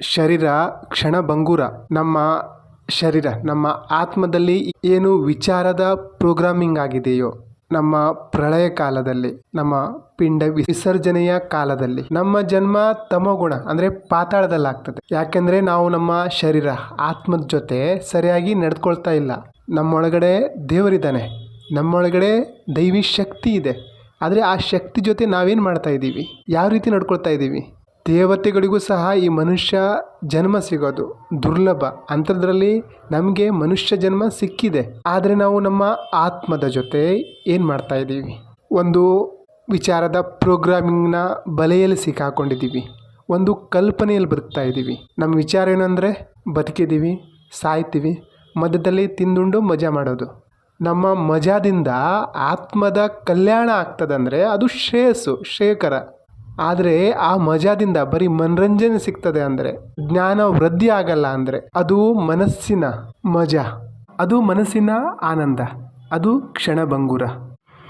ಶರೀರ ಕ್ಷಣಭಂಗುರ ನಮ್ಮ ಶರೀರ, ನಮ್ಮ ಆತ್ಮದಲ್ಲಿ ಏನು ವಿಚಾರದ ಪ್ರೋಗ್ರಾಮಿಂಗ್ ಆಗಿದೆಯೋ, ನಮ್ಮ ಪ್ರಳಯ ಕಾಲದಲ್ಲಿ, ನಮ್ಮ ಪಿಂಡ ವಿಸರ್ಜನೆಯ ಕಾಲದಲ್ಲಿ, ನಮ್ಮ ಜನ್ಮ ತಮೋಗುಣ, ಅಂದರೆ ಪಾತಾಳದಲ್ಲಾಗ್ತದೆ. ಯಾಕೆಂದರೆ ನಾವು ನಮ್ಮ ಶರೀರ, ಆತ್ಮದ ಜೊತೆ ಸರಿಯಾಗಿ ನಡ್ಕೊಳ್ತಾ ಇಲ್ಲ. ನಮ್ಮೊಳಗಡೆ ದೇವರಿದ್ದಾನೆ, ನಮ್ಮೊಳಗಡೆ ದೈವಿ ಶಕ್ತಿ ಇದೆ. ಆದರೆ ಆ ಶಕ್ತಿ ಜೊತೆ ನಾವೇನು ಮಾಡ್ತಾ ಇದ್ದೀವಿ ಯಾವ ರೀತಿ ನಡ್ಕೊಳ್ತಾ ಇದ್ದೀವಿ ದೇವತೆಗಳಿಗೂ ಸಹ ಈ ಮನುಷ್ಯ ಜನ್ಮ ಸಿಗೋದು, ದುರ್ಲಭ. ಅಂಥದ್ರಲ್ಲಿ ನಮಗೆ ಮನುಷ್ಯ ಜನ್ಮ ಸಿಕ್ಕಿದೆ. ಆದರೆ ನಾವು ನಮ್ಮ ಆತ್ಮದ ಜೊತೆ ಏನು ಮಾಡ್ತಾ ಇದ್ದೀವಿ? ಒಂದು ವಿಚಾರದ ಪ್ರೋಗ್ರಾಮಿಂಗ್ನ ಬಲೆಯಲ್ಲಿ ಸಿಕ್ಕಾಕೊಂಡಿದ್ದೀವಿ. ಒಂದು ಕಲ್ಪನೆಯಲ್ಲಿ ಬದುಕ್ತಾ ಇದ್ದೀವಿ. ನಮ್ಮ ವಿಚಾರ ಏನಂದರೆ, ಬದುಕಿದ್ದೀವಿ, ಸಾಯ್ತೀವಿ, ಮಧ್ಯದಲ್ಲಿ ತಿಂದುಂಡು ಮಜಾ ಮಾಡೋದು. ನಮ್ಮ ಮಜಾದಿಂದ ಆತ್ಮದ ಕಲ್ಯಾಣ ಆಗ್ತದಂದರೆ ಅದು ಶ್ರೇಯಸ್ಸು, ಶ್ರೇಯಕರ. ಆದರೆ ಆ ಮಜಾದಿಂದ ಬರೀ ಮನರಂಜನೆ ಸಿಗ್ತದೆ ಅಂದರೆ, ಜ್ಞಾನ ವೃದ್ಧಿ ಆಗಲ್ಲ ಅಂದರೆ, ಅದು ಮನಸ್ಸಿನ ಮಜಾ. ಅದು ಮನಸ್ಸಿನ ಆನಂದ. ಅದು ಕ್ಷಣಭಂಗುರ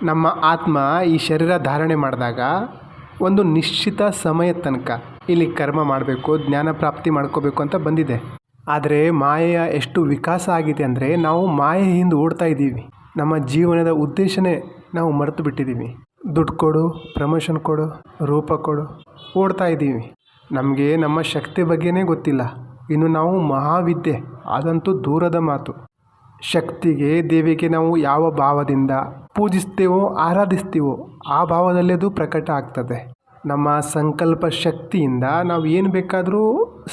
ನಮ್ಮ ಆತ್ಮ ಈ ಶರೀರ ಧಾರಣೆ ಮಾಡಿದಾಗ ಒಂದು ನಿಶ್ಚಿತ ಸಮಯದ ತನಕ ಇಲ್ಲಿ ಕರ್ಮ ಮಾಡಬೇಕು, ಜ್ಞಾನ ಪ್ರಾಪ್ತಿ ಮಾಡ್ಕೋಬೇಕು ಅಂತ ಬಂದಿದೆ. ಆದರೆ ಮಾಯೆಯ ಎಷ್ಟು ವಿಕಾಸ ಆಗಿದೆ ಅಂದರೆ ನಾವು ಮಾಯೆ ಹಿಂದೆ ಓಡ್ತಾ ಇದ್ದೀವಿ. ನಮ್ಮ ಜೀವನದ ಉದ್ದೇಶನೇ ನಾವು ಮರೆತು ಬಿಟ್ಟಿದ್ದೀವಿ. ದುಡ್ಡು ಕೊಡು, ಪ್ರಮೋಷನ್ ಕೊಡು, ರೂಪ ಕೊಡು. ಓಡ್ತಾ ಇದ್ದೀವಿ. ನಮಗೆ ನಮ್ಮ ಶಕ್ತಿ ಬಗ್ಗೆನೇ ಗೊತ್ತಿಲ್ಲ. ಇನ್ನು ನಾವು ಮಹಾವಿದ್ಯೆ. ಅದಂತೂ ದೂರದ ಮಾತು. ಶಕ್ತಿಗೆ, ದೇವಿಗೆ ನಾವು ಯಾವ ಭಾವದಿಂದ ಪೂಜಿಸ್ತೀವೋ, ಆರಾಧಿಸ್ತೀವೋ, ಆ ಭಾವದಲ್ಲಿ ಅದು ಪ್ರಕಟ ಆಗ್ತದೆ. ನಮ್ಮ ಸಂಕಲ್ಪ ಶಕ್ತಿಯಿಂದ ನಾವು ಏನು ಬೇಕಾದರೂ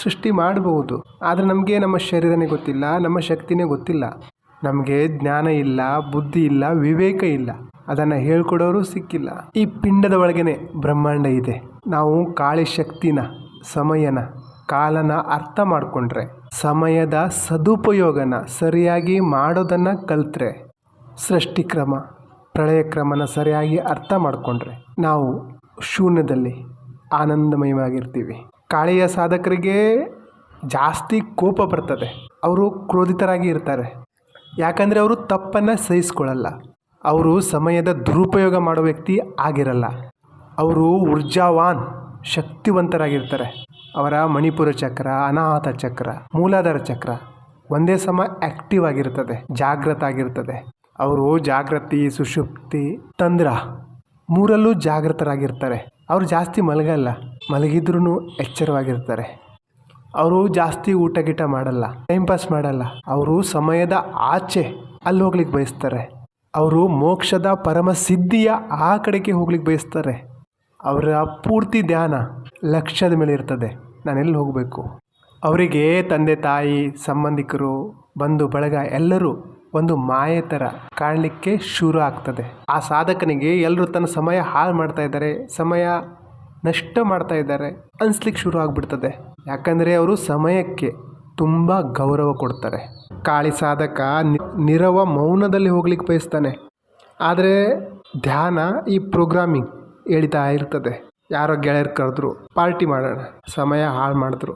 ಸೃಷ್ಟಿ ಮಾಡಬಹುದು ಆದರೆ ನಮಗೆ ನಮ್ಮ ಶರೀರನೇ ಗೊತ್ತಿಲ್ಲ, ನಮ್ಮ ಶಕ್ತಿನೇ ಗೊತ್ತಿಲ್ಲ. ನಮಗೆ ಜ್ಞಾನ ಇಲ್ಲ, ಬುದ್ಧಿ ಇಲ್ಲ, ವಿವೇಕ ಇಲ್ಲ. ಅದನ್ನು ಹೇಳ್ಕೊಡೋರು ಸಿಕ್ಕಿಲ್ಲ. ಈ ಪಿಂಡದ ಒಳಗೇನೆ ಬ್ರಹ್ಮಾಂಡ ಇದೆ. ನಾವು ಕಾಳಿ ಶಕ್ತಿನ, ಸಮಯನ, ಕಾಲನ ಅರ್ಥ ಮಾಡಿಕೊಂಡ್ರೆ, ಸಮಯದ ಸದುಪಯೋಗನ ಸರಿಯಾಗಿ ಮಾಡೋದನ್ನು ಕಲ್ತ್ರೆ ಸೃಷ್ಟಿಕ್ರಮ ಪ್ರಳಯ ಕ್ರಮನ ಸರಿಯಾಗಿ ಅರ್ಥ ಮಾಡಿಕೊಂಡ್ರೆ, ನಾವು ಶೂನ್ಯದಲ್ಲಿ ಆನಂದಮಯವಾಗಿರ್ತೀವಿ. ಕಾಳಿಯ ಸಾಧಕರಿಗೆ ಜಾಸ್ತಿ ಕೋಪ ಬರ್ತದೆ. ಅವರು ಕ್ರೋಧಿತರಾಗಿ ಇರ್ತಾರೆ. ಯಾಕಂದರೆ ಅವರು ತಪ್ಪನ್ನು ಸಹಿಸ್ಕೊಳ್ಳಲ್ಲ. ಅವರು ಸಮಯದ ದುರುಪಯೋಗ ಮಾಡೋ ವ್ಯಕ್ತಿ ಆಗಿರಲ್ಲ. ಅವರು ಊರ್ಜಾವಾನ್, ಶಕ್ತಿವಂತರಾಗಿರ್ತಾರೆ. ಅವರ ಮಣಿಪುರ ಚಕ್ರ, ಅನಾಹತ ಚಕ್ರ, ಮೂಲಾಧಾರ ಚಕ್ರ ಒಂದೇ ಸಮ ಆ್ಯಕ್ಟಿವ್ ಆಗಿರ್ತದೆ, ಜಾಗ್ರತ ಆಗಿರ್ತದೆ. ಅವರು ಜಾಗೃತಿ ಸುಷುಪ್ತಿ ತಂದ್ರ ಮೂರಲ್ಲೂ ಜಾಗೃತರಾಗಿರ್ತಾರೆ. ಅವರು ಜಾಸ್ತಿ ಮಲಗಲ್ಲ. ಮಲಗಿದ್ರೂ ಎಚ್ಚರವಾಗಿರ್ತಾರೆ. ಅವರು ಜಾಸ್ತಿ ಊಟ ಗೀಟ ಮಾಡಲ್ಲ ಟೈಮ್ ಪಾಸ್ ಮಾಡಲ್ಲ. ಅವರು ಸಮಯದ ಆಚೆ ಅಲ್ಲಿ ಹೋಗ್ಲಿಕ್ಕೆ ಬಯಸ್ತಾರೆ. ಅವರು ಮೋಕ್ಷದ ಪರಮ ಸಿದ್ಧಿಯ ಆ ಕಡೆಗೆ ಹೋಗ್ಲಿಕ್ಕೆ ಬಯಸ್ತಾರೆ. ಅವರ ಪೂರ್ತಿ ಧ್ಯಾನ ಲಕ್ಷ್ಯದ ಮೇಲೆ ಇರ್ತದೆ. ನಾನೆಲ್ಲಿ ಹೋಗಬೇಕು? ಅವರಿಗೆ ತಂದೆ, ತಾಯಿ, ಸಂಬಂಧಿಕರು, ಬಂಧು, ಬಳಗ ಎಲ್ಲರೂ ಒಂದು ಮಾಯೆ ಥರ ಕಾಣಲಿಕ್ಕೆ ಶುರು ಆಗ್ತದೆ. ಆ ಸಾಧಕನಿಗೆ ಎಲ್ಲರೂ ತನ್ನ ಸಮಯ ಹಾಳು ಮಾಡ್ತಾ ಇದ್ದಾರೆ. ಸಮಯ ನಷ್ಟ ಮಾಡ್ತಾ ಇದ್ದಾರೆ. ಅನಿಸ್ಲಿಕ್ಕೆ ಶುರು ಆಗಿಬಿಡ್ತದೆ. ಯಾಕಂದರೆ ಅವರು ಸಮಯಕ್ಕೆ ತುಂಬ ಗೌರವ ಕೊಡ್ತಾರೆ. ಕಾಳಿ ಸಾಧಕ ನಿರವ ಮೌನದಲ್ಲಿ ಹೋಗ್ಲಿಕ್ಕೆ ಬಯಸ್ತಾನೆ. ಆದರೆ ಧ್ಯಾನ ಈ ಪ್ರೋಗ್ರಾಮಿಂಗ್ ಹೇಳ್ತಾ ಇರ್ತದೆ. ಯಾರೋ ಗೆಳೆಯರು ಕರೆದ್ರು, ಪಾರ್ಟಿ ಮಾಡೋಣ ಸಮಯ ಹಾಳು ಮಾಡಿದ್ರು.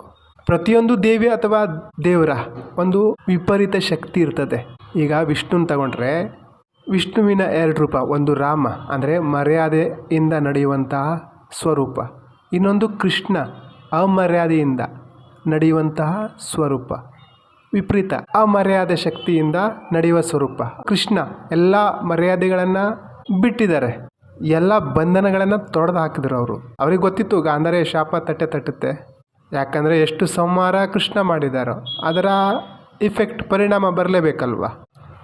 ಪ್ರತಿಯೊಂದು ದೇವಿ ಅಥವಾ ದೇವರ ಒಂದು ವಿಪರೀತ ಶಕ್ತಿ ಇರ್ತದೆ. ಈಗ ವಿಷ್ಣುನ ತಗೊಂಡ್ರೆ ವಿಷ್ಣುವಿನ ಎರಡು ರೂಪ, ಒಂದು ರಾಮ, ಅಂದರೆ ಮರ್ಯಾದೆಯಿಂದ ನಡೆಯುವಂತಹ ಸ್ವರೂಪ. ಇನ್ನೊಂದು ಕೃಷ್ಣ ಅಮರ್ಯಾದೆಯಿಂದ ನಡೆಯುವಂತಹ ಸ್ವರೂಪ. ವಿಪರೀತ ಅಮರ್ಯಾದೆ ಶಕ್ತಿಯಿಂದ ನಡೆಯುವ ಸ್ವರೂಪ. ಕೃಷ್ಣ ಎಲ್ಲ ಮರ್ಯಾದೆಗಳನ್ನು ಬಿಟ್ಟಿದ್ದಾರೆ. ಎಲ್ಲ ಬಂಧನಗಳನ್ನು ತೊಡೆದು ಹಾಕಿದ್ರು ಅವರು. ಅವ್ರಿಗೆ ಗೊತ್ತಿತ್ತು ಗಾಂಧಾರ ಶಾಪ ತಟ್ಟೆ ತಟ್ಟುತ್ತೆ. ಯಾಕಂದರೆ ಎಷ್ಟು ಸಂಹಾರ ಕೃಷ್ಣ ಮಾಡಿದಾರೋ, ಅದರ ಇಫೆಕ್ಟ್ ಪರಿಣಾಮ ಬರಲೇಬೇಕಲ್ವ?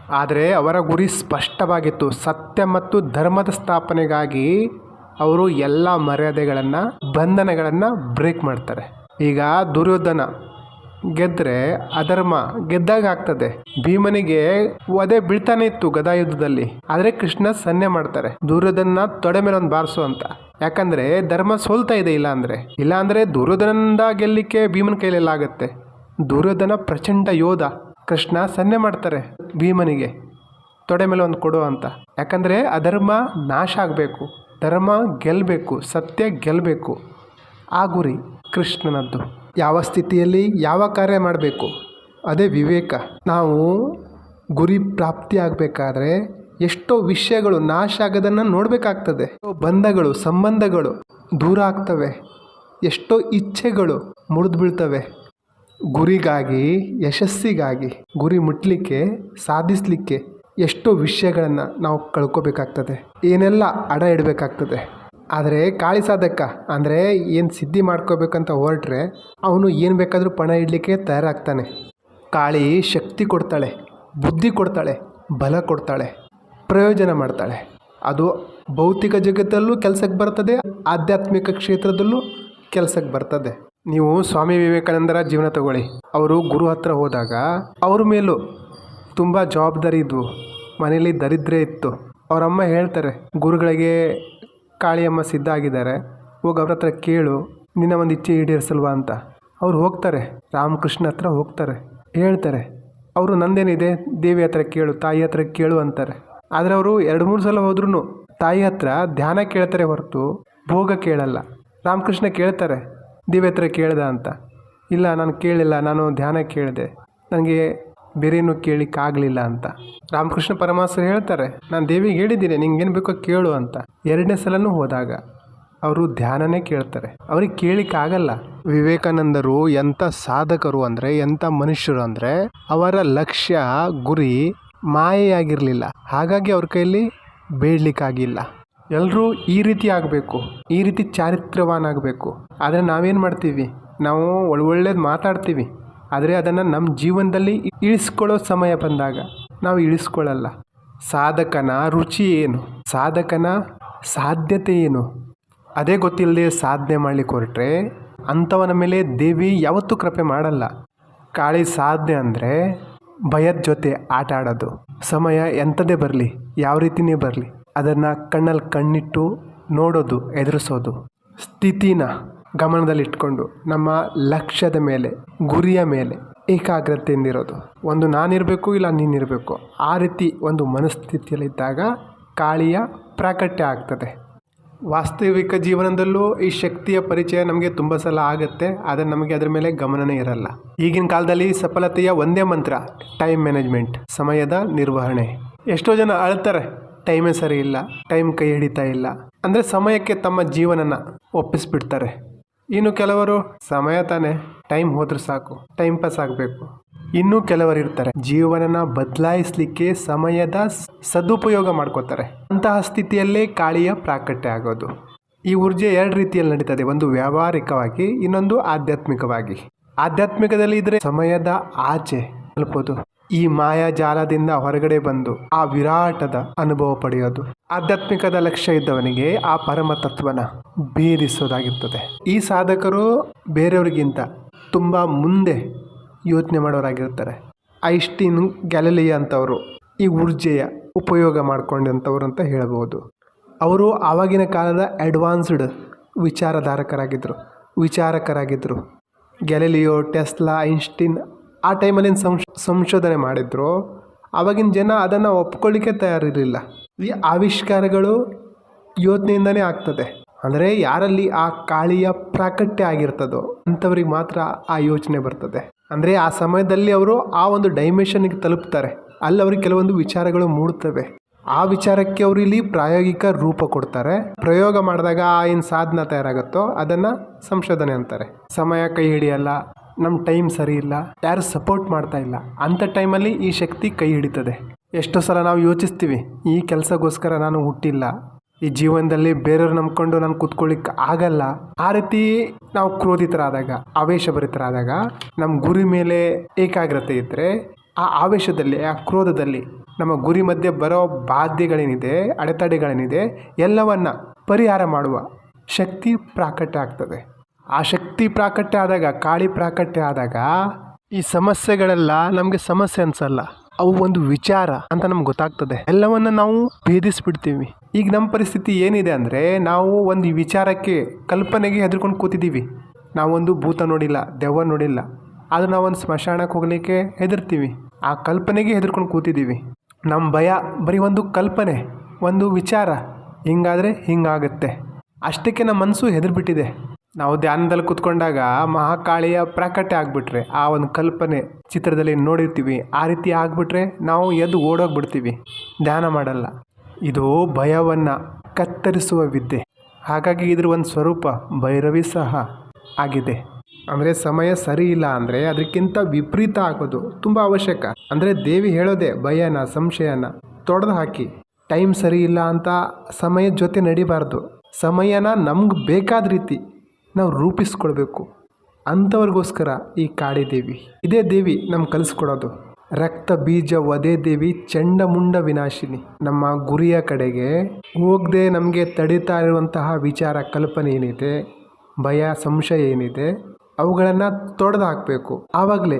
ಆದರೆ ಅವರ ಗುರಿ ಸ್ಪಷ್ಟವಾಗಿತ್ತು. ಸತ್ಯ ಮತ್ತು ಧರ್ಮದ ಸ್ಥಾಪನೆಗಾಗಿ ಅವರು ಎಲ್ಲ ಮರ್ಯಾದೆಗಳನ್ನು, ಬಂಧನಗಳನ್ನು ಬ್ರೇಕ್ ಮಾಡ್ತಾರೆ. ಈಗ ದುರ್ಯೋಧನ ಗೆದ್ದರೆ ಅಧರ್ಮ ಗೆದ್ದಾಗ ಆಗ್ತದೆ. ಭೀಮನಿಗೆ ವಧೆ ಬೀಳ್ತಾನೆ ಇತ್ತು ಗದಾಯುದ್ಧದಲ್ಲಿ ಆದರೆ ಕೃಷ್ಣ ಸನ್ನೆ ಮಾಡ್ತಾರೆ. ದುರ್ಯೋಧನ ತೊಡೆ ಮೇಲೆ ಒಂದು ಬಾರಿಸು ಅಂತ. ಯಾಕಂದ್ರೆ ಧರ್ಮ ಸೋಲ್ತಾ ಇದೆ ಇಲ್ಲ ಅಂದ್ರೆ. ಇಲ್ಲ ಅಂದ್ರೆ ದುರ್ಯೋಧನದಿಂದ ಗೆಲ್ಲಿಕ್ಕೆ ಭೀಮನ ಕೈಲೆಲ್ಲ ಆಗುತ್ತೆ. ದುರ್ಯೋಧನ ಪ್ರಚಂಡ ಯೋಧ. ಕೃಷ್ಣ ಸನ್ನೆ ಮಾಡ್ತಾರೆ ಭೀಮನಿಗೆ. ತೊಡೆ ಮೇಲೆ ಒಂದು ಕೊಡು ಅಂತ. ಯಾಕಂದರೆ ಅಧರ್ಮ ನಾಶ ಆಗಬೇಕು. ಧರ್ಮ ಗೆಲ್ಲಬೇಕು ಸತ್ಯ ಗೆಲ್ಲಬೇಕು ಆ ಗುರಿ ಕೃಷ್ಣನದ್ದು. ಯಾವ ಸ್ಥಿತಿಯಲ್ಲಿ ಯಾವ ಕಾರ್ಯ ಮಾಡಬೇಕು? ಅದೇ ವಿವೇಕ. ನಾವು ಗುರಿ ಪ್ರಾಪ್ತಿ ಆಗಬೇಕಾದ್ರೆ ಎಷ್ಟೋ ವಿಷಯಗಳು ನಾಶ ಆಗೋದನ್ನು ನೋಡಬೇಕಾಗ್ತದೆ. ಬಂಧಗಳು, ಸಂಬಂಧಗಳು ದೂರ ಆಗ್ತವೆ. ಎಷ್ಟೋ ಇಚ್ಛೆಗಳು ಮುರಿದು ಬೀಳ್ತವೆ. ಗುರಿಗಾಗಿ, ಯಶಸ್ಸಿಗಾಗಿ ಗುರಿ ಮುಟ್ಟಲಿಕ್ಕೆ ಸಾಧಿಸಲಿಕ್ಕೆ ಎಷ್ಟೋ ವಿಷಯಗಳನ್ನು ನಾವು ಕಳ್ಕೊಬೇಕಾಗ್ತದೆ. ಏನೆಲ್ಲ ಅಡ ಇಡಬೇಕಾಗ್ತದೆ. ಆದರೆ ಕಾಳಿ ಸಾಧಕ ಅಂದರೆ ಏನು ಸಿದ್ಧಿ ಮಾಡ್ಕೋಬೇಕಂತ ಹೊರಟ್ರೆ ಅವನು ಏನು ಬೇಕಾದರೂ ಪಣ ಇಡಲಿಕ್ಕೆ ತಯಾರಾಗ್ತಾನೆ. ಕಾಳಿ ಶಕ್ತಿ ಕೊಡ್ತಾಳೆ, ಬುದ್ಧಿ ಕೊಡ್ತಾಳೆ, ಬಲ ಕೊಡ್ತಾಳೆ, ಪ್ರಯೋಜನ ಮಾಡ್ತಾಳೆ. ಅದು ಭೌತಿಕ ಜಗತ್ತಲ್ಲೂ ಕೆಲಸಕ್ಕೆ ಬರ್ತದೆ, ಆಧ್ಯಾತ್ಮಿಕ ಕ್ಷೇತ್ರದಲ್ಲೂ ಕೆಲಸಕ್ಕೆ ಬರ್ತದೆ. ನೀವು ಸ್ವಾಮಿ ವಿವೇಕಾನಂದರ ಜೀವನ ತಗೊಳ್ಳಿ. ಅವರು ಗುರು ಹತ್ರ ಹೋದಾಗ ಅವ್ರ ಮೇಲೂ ತುಂಬ ಜವಾಬ್ದಾರಿ ಇದ್ವು. ಮನೇಲಿ ದರಿದ್ರೆ ಇತ್ತು. ಅವರಮ್ಮ ಹೇಳ್ತಾರೆ, ಗುರುಗಳಿಗೆ ಕಾಳಿಯಮ್ಮ ಸಿದ್ಧ ಆಗಿದ್ದಾರೆ. ಹೋಗಿ ಅವ್ರ ಹತ್ರ ಕೇಳು, ನಿನ್ನ ಒಂದು ಇಚ್ಛೆ ಈಡೇರಿಸಲ್ವಾ ಅಂತ. ಅವ್ರು ಹೋಗ್ತಾರೆ, ರಾಮಕೃಷ್ಣ ಹತ್ರ ಹೋಗ್ತಾರೆ. ಹೇಳ್ತಾರೆ, ಅವರು ನಂದೇನಿದೆ? ದೇವಿ ಹತ್ರ ಕೇಳು, ತಾಯಿ ಹತ್ರ ಕೇಳು ಅಂತಾರೆ. ಆದರೆ ಅವರು ಎರಡು ಮೂರು ಸಲ ಹೋದ್ರೂ ತಾಯಿ ಹತ್ರ ಧ್ಯಾನ ಕೇಳ್ತಾರೆ ಹೊರತು ಭೋಗ ಕೇಳಲ್ಲ. ರಾಮಕೃಷ್ಣ ಕೇಳ್ತಾರೆ, ದೇವಿ ಹತ್ರ ಕೇಳ್ದ ಅಂತ. ಇಲ್ಲ, ನಾನು ಕೇಳಿಲ್ಲ, ನಾನು ಧ್ಯಾನ ಕೇಳಿದೆ. ನನಗೆ ಬೇರೇನು ಕೇಳಿಕ್ಕಾಗಲಿಲ್ಲ ಅಂತ. ರಾಮಕೃಷ್ಣ ಪರಮಾಸರ್ ಹೇಳ್ತಾರೆ, ನಾನು ದೇವಿಗೆ ಹೇಳಿದ್ದೀನಿ, ನಿಂಗೇನು ಬೇಕೋ ಕೇಳು ಅಂತ. ಎರಡನೇ ಸಲನೂ ಹೋದಾಗ ಅವರು ಧ್ಯಾನನೇ ಕೇಳ್ತಾರೆ. ಅವ್ರಿಗೆ ಕೇಳಿಕ್ಕಾಗಲ್ಲ. ವಿವೇಕಾನಂದರು ಎಂಥ ಸಾಧಕರು ಅಂದರೆ, ಎಂಥ ಮನುಷ್ಯರು ಅಂದರೆ, ಅವರ ಲಕ್ಷ್ಯ, ಗುರಿ ಮಾಯೆಯಾಗಿರಲಿಲ್ಲ. ಹಾಗಾಗಿ ಅವ್ರ ಕೈಯಲ್ಲಿ ಬೇಡಲಿಕ್ಕಾಗಿಲ್ಲ. ಎಲ್ಲರೂ ಈ ರೀತಿ ಆಗಬೇಕು, ಈ ರೀತಿ ಚಾರಿತ್ರವಾನಾಗಬೇಕು ಆದರೆ ನಾವೇನು ಮಾಡ್ತೀವಿ? ನಾವು ಒಳ್ಳೊಳ್ಳೇದು ಮಾತಾಡ್ತೀವಿ. ಆದರೆ ಅದನ್ನು ನಮ್ಮ ಜೀವನದಲ್ಲಿ ಇಳಿಸ್ಕೊಳ್ಳೋ ಸಮಯ ಬಂದಾಗ ನಾವು ಇಳಿಸ್ಕೊಳ್ಳಲ್ಲ. ಸಾಧಕನ ರುಚಿ ಏನು? ಸಾಧಕನ ಸಾಧ್ಯತೆ ಏನು? ಅದೇ ಗೊತ್ತಿಲ್ಲದೆ ಸಾಧನೆ ಮಾಡಲಿಕ್ಕೆ ಹೊರಟ್ರೆ ಅಂಥವನ ಮೇಲೆ ದೇವಿ ಯಾವತ್ತೂ ಕೃಪೆ ಮಾಡಲ್ಲ. ಕಾಳಿ ಸಾಧನೆ ಅಂದರೆ ಭಯದ ಜೊತೆ ಆಟ ಆಡೋದು. ಸಮಯ ಎಂಥದೇ ಬರಲಿ, ಯಾವ ರೀತಿನೇ ಬರಲಿ, ಅದನ್ನು ಕಣ್ಣಲ್ಲಿ ಕಣ್ಣಿಟ್ಟು ನೋಡೋದು, ಎದುರಿಸೋದು. ಸ್ಥಿತಿನ ಗಮನದಲ್ಲಿಟ್ಕೊಂಡು ನಮ್ಮ ಲಕ್ಷ್ಯದ ಮೇಲೆ, ಗುರಿಯ ಮೇಲೆ ಏಕಾಗ್ರತೆಯಿಂದ ಇರೋದು ಒಂದು ನಾನಿರಬೇಕು ಇಲ್ಲ ನೀನಿರಬೇಕು. ಆ ರೀತಿ ಒಂದು ಮನಸ್ಥಿತಿಯಲ್ಲಿದ್ದಾಗ ಕಾಳಿಯ ಪ್ರಾಕಟ್ಯ ಆಗ್ತದೆ. ವಾಸ್ತವಿಕ ಜೀವನದಲ್ಲೂ ಈ ಶಕ್ತಿಯ ಪರಿಚಯ ನಮಗೆ ತುಂಬ ಸಲ ಆಗುತ್ತೆ, ಆದರೆ ನಮಗೆ ಅದರ ಮೇಲೆ ಗಮನನೇ ಇರಲ್ಲ. ಈಗಿನ ಕಾಲದಲ್ಲಿ ಸಫಲತೆಯ ಒಂದೇ ಮಂತ್ರ ಟೈಮ್ ಮ್ಯಾನೇಜ್ಮೆಂಟ್ ಸಮಯದ ನಿರ್ವಹಣೆ. ಎಷ್ಟೋ ಜನ ಅಳ್ತಾರೆ ಟೈಮೇ ಸರಿ ಇಲ್ಲ ಟೈಮ್ ಕೈ ಹಿಡಿತಾ ಇಲ್ಲ. ಅಂದರೆ ಸಮಯಕ್ಕೆ ತಮ್ಮ ಜೀವನನ ಒಪ್ಪಿಸ್ಬಿಡ್ತಾರೆ. ಇನ್ನು ಕೆಲವರು ಸಮಯ ತಾನೇ ಟೈಮ್ ಹೋದ್ರೆ ಸಾಕು ಟೈಮ್ ಪಾಸ್ ಆಗಬೇಕು. ಇನ್ನೂ ಕೆಲವರು ಇರ್ತಾರೆ, ಜೀವನನ ಬದಲಾಯಿಸಲಿಕ್ಕೆ ಸಮಯದ ಸದುಪಯೋಗ ಮಾಡ್ಕೋತಾರೆ. ಅಂತಹ ಸ್ಥಿತಿಯಲ್ಲೇ ಕಾಳಿಯ ಪ್ರಾಕಟ್ಯ ಆಗೋದು. ಈ ಊರ್ಜೆ ಎರಡು ರೀತಿಯಲ್ಲಿ ನಡೀತದೆ, ಒಂದು ವ್ಯಾವಹಾರಿಕವಾಗಿ, ಇನ್ನೊಂದು ಆಧ್ಯಾತ್ಮಿಕವಾಗಿ. ಆಧ್ಯಾತ್ಮಿಕದಲ್ಲಿ ಇದ್ರೆ ಸಮಯದ ಆಚೆ ತಲುಪೋದು. ಈ ಮಾಯಾಜಾಲದಿಂದ ಹೊರಗಡೆ ಬಂದು ಆ ವಿರಾಟದ ಅನುಭವ ಪಡೆಯೋದು. ಆಧ್ಯಾತ್ಮಿಕದ ಲಕ್ಷ್ಯ ಇದ್ದವನಿಗೆ ಆ ಪರಮ ತತ್ವನ ಭೇದಿಸೋದಾಗಿರ್ತದೆ. ಈ ಸಾಧಕರು ಬೇರೆಯವರಿಗಿಂತ ತುಂಬ ಮುಂದೆ ಯೋಚನೆ ಮಾಡೋರಾಗಿರ್ತಾರೆ. ಐಸ್ಟೀನ್ ಗ್ಯಾಲಲಿಯ ಅಂತವರು, ಈ ಊರ್ಜೆಯ ಉಪಯೋಗ ಮಾಡಿಕೊಂಡಂಥವ್ರು ಅಂತ ಹೇಳಬಹುದು ಅವರು ಆವಾಗಿನ ಕಾಲದ ಅಡ್ವಾನ್ಸ್ಡ್ ವಿಚಾರಧಾರಕರಾಗಿದ್ದರು ವಿಚಾರಕರಾಗಿದ್ದರು ಗ್ಯಾಲಲಿಯೋ, ಟೆಸ್ಲಾ, ಐನ್ಸ್ಟೀನ್ ಆ ಟೈಮಲ್ಲಿ ಸಂಶ ಸಂಶ್, ಸಂಶೋಧನೆ ಮಾಡಿದ್ರು. ಆವಾಗಿನ ಜನ ಅದನ್ನು ಒಪ್ಕೊಳ್ಳಿಕ್ಕೆ ತಯಾರಿರಲಿಲ್ಲ. ಈ ಆವಿಷ್ಕಾರಗಳು ಯೋಚನೆಯಿಂದನೇ ಆಗ್ತದೆ. ಅಂದರೆ ಯಾರಲ್ಲಿ ಆ ಕಾಳಿಯ ಪ್ರಾಕಟ್ಯ ಆಗಿರ್ತದೋ ಅಂಥವ್ರಿಗೆ ಮಾತ್ರ ಆ ಯೋಚನೆ ಬರ್ತದೆ. ಅಂದರೆ ಆ ಸಮಯದಲ್ಲಿ ಅವರು ಆ ಒಂದು ಡೈಮೆನ್ಷನ್ಗೆ ತಲುಪ್ತಾರೆ. ಅಲ್ಲಿ ಅವ್ರಿಗೆ ಕೆಲವೊಂದು ವಿಚಾರಗಳು ಮೂಡ್ತವೆ. ಆ ವಿಚಾರಕ್ಕೆ ಅವರು ಇಲ್ಲಿ ಪ್ರಾಯೋಗಿಕ ರೂಪ ಕೊಡ್ತಾರೆ. ಪ್ರಯೋಗ ಮಾಡಿದಾಗ ಆ ಏನು ಸಾಧನ ತಯಾರಾಗುತ್ತೋ ಅದನ್ನು ಸಂಶೋಧನೆ ಅಂತಾರೆ. ಸಮಯ ಕೈ ಹಿಡಿಯಲ್ಲ ನಮ್ಮ ಟೈಮ್ ಸರಿ ಇಲ್ಲ, ಯಾರು ಸಪೋರ್ಟ್ ಮಾಡ್ತಾ ಇಲ್ಲ. ಅಂಥ ಟೈಮಲ್ಲಿ ಈ ಶಕ್ತಿ ಕೈ ಹಿಡಿತದೆ. ಎಷ್ಟೋ ಸಲ ನಾವು ಯೋಚಿಸ್ತೀವಿ, ಈ ಕೆಲಸಗೋಸ್ಕರ ನಾನು ಹುಟ್ಟಿಲ್ಲ. ಈ ಜೀವನದಲ್ಲಿ ಬೇರೆಯವ್ರು ನಂಬ್ಕೊಂಡು ನಾನು ಕೂತ್ಕೊಳ್ಳಿಕ್ಕೆ ಆಗಲ್ಲ. ಆ ರೀತಿ ನಾವು ಕ್ರೋಧಿತರಾದಾಗ, ಆವೇಶಭರಿತರಾದಾಗ ನಮ್ಮ ಗುರಿ ಮೇಲೆ ಏಕಾಗ್ರತೆ ಇದ್ದರೆ ಆ ಆವೇಶದಲ್ಲಿ, ಆ ಕ್ರೋಧದಲ್ಲಿ ನಮ್ಮ ಗುರಿ ಮಧ್ಯೆ ಬರೋ ಬಾಧ್ಯಗಳೇನಿದೆ, ಅಡೆತಡೆಗಳೇನಿದೆ, ಎಲ್ಲವನ್ನ ಪರಿಹಾರ ಮಾಡುವ ಶಕ್ತಿ ಪ್ರಾಕಟ್ಯ ಆಗ್ತದೆ. ಆ ಶಕ್ತಿ ಪ್ರಾಕಟ್ಯ ಆದಾಗ, ಕಾಳಿ ಪ್ರಾಕಟ್ಯ ಆದಾಗ ಈ ಸಮಸ್ಯೆಗಳೆಲ್ಲ ನಮಗೆ ಸಮಸ್ಯೆ ಅನ್ಸಲ್ಲ. ಅವು ಒಂದು ವಿಚಾರ ಅಂತ ನಮ್ಗೆ ಗೊತ್ತಾಗ್ತದೆ. ಎಲ್ಲವನ್ನ ನಾವು ಭೇದಿಸ್ಬಿಡ್ತೀವಿ. ಈಗ ನಮ್ಮ ಪರಿಸ್ಥಿತಿ ಏನಿದೆ ಅಂದರೆ, ನಾವು ಒಂದು ವಿಚಾರಕ್ಕೆ ಕಲ್ಪನೆಗೆ ಹೆದರ್ಕೊಂಡು ಕೂತಿದ್ದೀವಿ. ನಾವೊಂದು ಭೂತ ನೋಡಿಲ್ಲ, ದೆವ್ವ ನೋಡಿಲ್ಲ. ಆದರೆ ನಾವೊಂದು ಸ್ಮಶಾನಕ್ಕೆ ಹೋಗಲಿಕ್ಕೆ ಹೆದರ್ತೀವಿ. ಆ ಕಲ್ಪನೆಗೆ ಹೆದರ್ಕೊಂಡು ಕೂತಿದ್ದೀವಿ. ನಮ್ಮ ಭಯ ಬರೀ ಒಂದು ಕಲ್ಪನೆ, ಒಂದು ವಿಚಾರ. ಹಿಂಗಾದರೆ ಹಿಂಗಾಗುತ್ತೆ. ಅಷ್ಟಕ್ಕೆ ನಮ್ಮ ಮನಸ್ಸು ಹೆದರ್ಬಿಟ್ಟಿದೆ. ನಾವು ಧ್ಯಾನದಲ್ಲಿ ಕೂತ್ಕೊಂಡಾಗ ಮಹಾಕಾಳಿಯ ಪ್ರಾಕಟ್ಯ ಆಗಿಬಿಟ್ರೆ, ಆ ಒಂದು ಕಲ್ಪನೆ ಚಿತ್ರದಲ್ಲಿ ನೋಡಿರ್ತೀವಿ. ಆ ರೀತಿ ಆಗಿಬಿಟ್ರೆ ನಾವು ಎದ್ದು ಓಡೋಗ್ಬಿಡ್ತೀವಿ. ಧ್ಯಾನ ಮಾಡಲ್ಲ. ಇದು ಭಯವನ್ನು ಕತ್ತರಿಸುವ ವಿದ್ಯೆ. ಹಾಗಾಗಿ ಇದ್ರ ಒಂದು ಸ್ವರೂಪ ಭೈರವಿ ಸಹ ಆಗಿದೆ. ಅಂದರೆ ಸಮಯ ಸರಿ ಇಲ್ಲ ಅಂದರೆ ಅದಕ್ಕಿಂತ ವಿಪರೀತ ಆಗೋದು ತುಂಬ ಅವಶ್ಯಕ. ಅಂದರೆ ದೇವಿ ಹೇಳೋದೆ ಭಯನ, ಸಂಶಯನ ತೊಡೆದು ಹಾಕಿ. ಟೈಮ್ ಸರಿ ಇಲ್ಲ ಅಂತ ಸಮಯದ ಜೊತೆ ನಡಿಬಾರ್ದು. ಸಮಯನ ನಮ್ಗೆ ಬೇಕಾದ ರೀತಿ ನಾವು ರೂಪಿಸ್ಕೊಳ್ಬೇಕು. ಅಂಥವ್ರಿಗೋಸ್ಕರ ಈ ಕಾಳಿ ದೇವಿ. ಇದೇ ದೇವಿ ನಮ್ಗೆ ಕಲಿಸ್ಕೊಡೋದು. ರಕ್ತ ಬೀಜ ವಧೆ ದೇವಿ ಚಂಡಮುಂಡ ವಿನಾಶಿನಿ. ನಮ್ಮ ಗುರಿಯ ಕಡೆಗೆ ಹೋಗದೆ ನಮಗೆ ತಡೀತಾ ಇರುವಂತಹ ವಿಚಾರ, ಕಲ್ಪನೆ ಏನಿದೆ, ಭಯ, ಸಂಶಯ ಏನಿದೆ, ಅವುಗಳನ್ನು ತೊಡೆದು ಹಾಕಬೇಕು ಆವಾಗಲೇ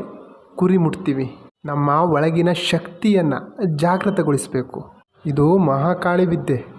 ಗುರಿ ಮುಟ್ತೀವಿ. ನಮ್ಮ ಒಳಗಿನ ಶಕ್ತಿಯನ್ನು ಜಾಗೃತಗೊಳಿಸಬೇಕು ಇದು ಮಹಾಕಾಳಿ ವಿದ್ಯೆ.